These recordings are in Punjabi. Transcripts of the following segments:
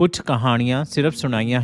ਕੁਝ ਕਹਾਣੀਆਂ ਸਿਰਫ ਸੁਣਾਈਆਂ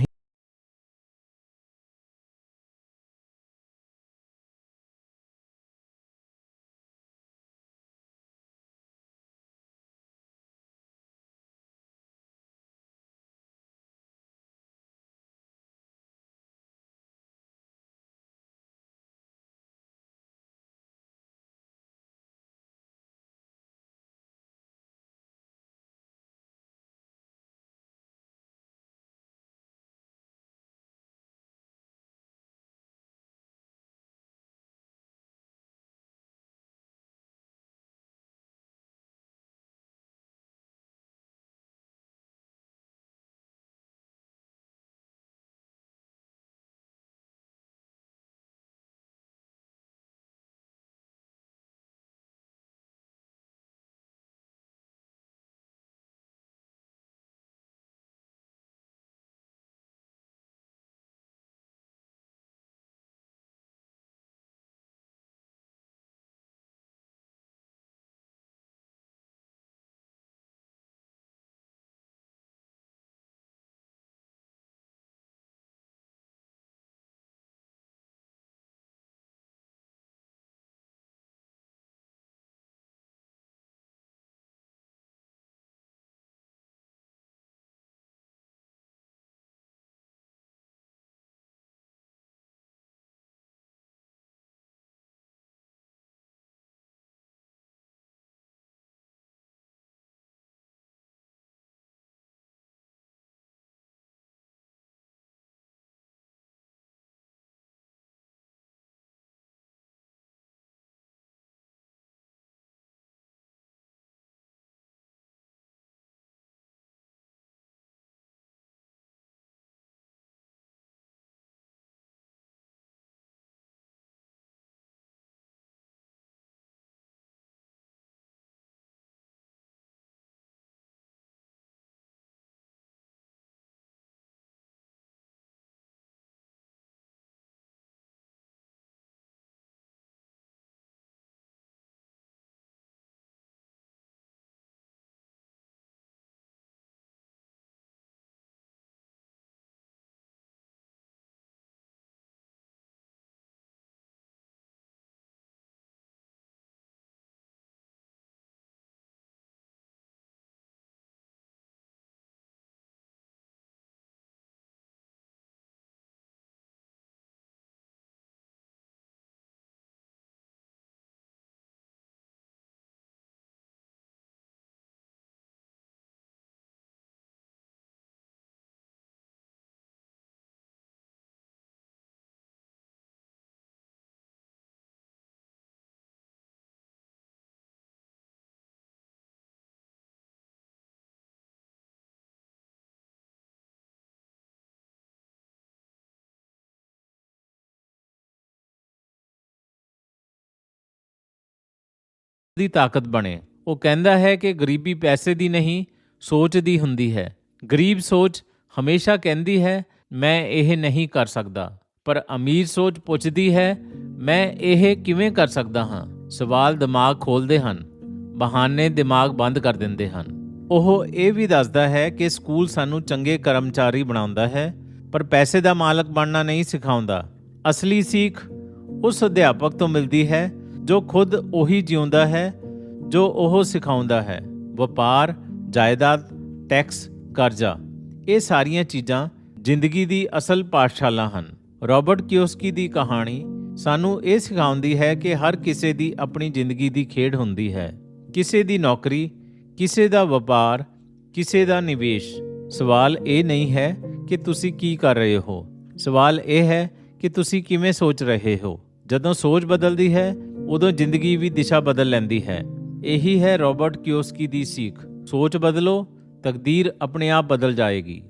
ਦੀ ਤਾਕਤ ਬਣੇ। ਉਹ ਕਹਿੰਦਾ ਹੈ ਕਿ ਗਰੀਬੀ ਪੈਸੇ ਦੀ ਨਹੀਂ, ਸੋਚ ਦੀ ਹੁੰਦੀ ਹੈ। ਗਰੀਬ ਸੋਚ ਹਮੇਸ਼ਾ ਕਹਿੰਦੀ ਹੈ, ਮੈਂ ਇਹ ਨਹੀਂ ਕਰ ਸਕਦਾ। ਪਰ ਅਮੀਰ ਸੋਚ ਪੁੱਛਦੀ ਹੈ, ਮੈਂ ਇਹ ਕਿਵੇਂ ਕਰ ਸਕਦਾ ਹਾਂ? ਸਵਾਲ ਦਿਮਾਗ ਖੋਲਦੇ ਹਨ, ਬਹਾਨੇ ਦਿਮਾਗ ਬੰਦ ਕਰ ਦਿੰਦੇ ਹਨ। ਉਹ ਇਹ ਵੀ ਦੱਸਦਾ ਹੈ ਕਿ ਸਕੂਲ ਸਾਨੂੰ ਚੰਗੇ ਕਰਮਚਾਰੀ ਬਣਾਉਂਦਾ ਹੈ, ਪਰ ਪੈਸੇ ਦਾ ਮਾਲਕ ਬਣਨਾ ਨਹੀਂ ਸਿਖਾਉਂਦਾ। ਅਸਲੀ ਸਿੱਖ ਉਸ ਅਧਿਆਪਕ ਤੋਂ ਮਿਲਦੀ ਹੈ ਜੋ ਖੁਦ ਉਹੀ ਜਿਉਂਦਾ ਹੈ, ਜੋ ਉਹ ਸਿਖਾਉਂਦਾ ਹੈ। ਵਪਾਰ, ਜਾਇਦਾਦ, ਟੈਕਸ, ਕਰਜ਼ਾ, ਇਹ ਸਾਰੀਆਂ ਚੀਜ਼ਾਂ ਜ਼ਿੰਦਗੀ ਦੀ ਅਸਲ ਪਾਠਸ਼ਾਲਾ ਹਨ। ਰਾਬਰਟ ਕਿਓਸਕੀ ਦੀ ਕਹਾਣੀ ਸਾਨੂੰ ਇਹ ਸਿਖਾਉਂਦੀ ਹੈ ਕਿ ਹਰ ਕਿਸੇ ਦੀ ਆਪਣੀ ਜ਼ਿੰਦਗੀ ਦੀ ਖੇਡ ਹੁੰਦੀ ਹੈ। ਕਿਸੇ ਦੀ ਨੌਕਰੀ, ਕਿਸੇ ਦਾ ਵਪਾਰ, ਕਿਸੇ ਦਾ ਨਿਵੇਸ਼। ਸਵਾਲ ਇਹ ਨਹੀਂ ਹੈ ਕਿ ਤੁਸੀਂ ਕੀ ਕਰ ਰਹੇ ਹੋ। ਸਵਾਲ ਇਹ ਹੈ ਕਿ ਤੁਸੀਂ ਕਿਵੇਂ ਸੋਚ ਰਹੇ ਹੋ। ਜਦੋਂ ਸੋਚ ਬਦਲਦੀ ਹੈ ਉਦੋਂ ਜ਼ਿੰਦਗੀ ਵੀ ਦਿਸ਼ਾ ਬਦਲ ਲੈਂਦੀ ਹੈ। ਇਹੀ ਹੈ ਰਾਬਰਟ ਕਿਓਸਕੀ ਦੀ ਸਿੱਖ। ਸੋਚ ਬਦਲੋ, ਤਕਦੀਰ ਆਪਣੇ ਆਪ ਬਦਲ ਜਾਏਗੀ।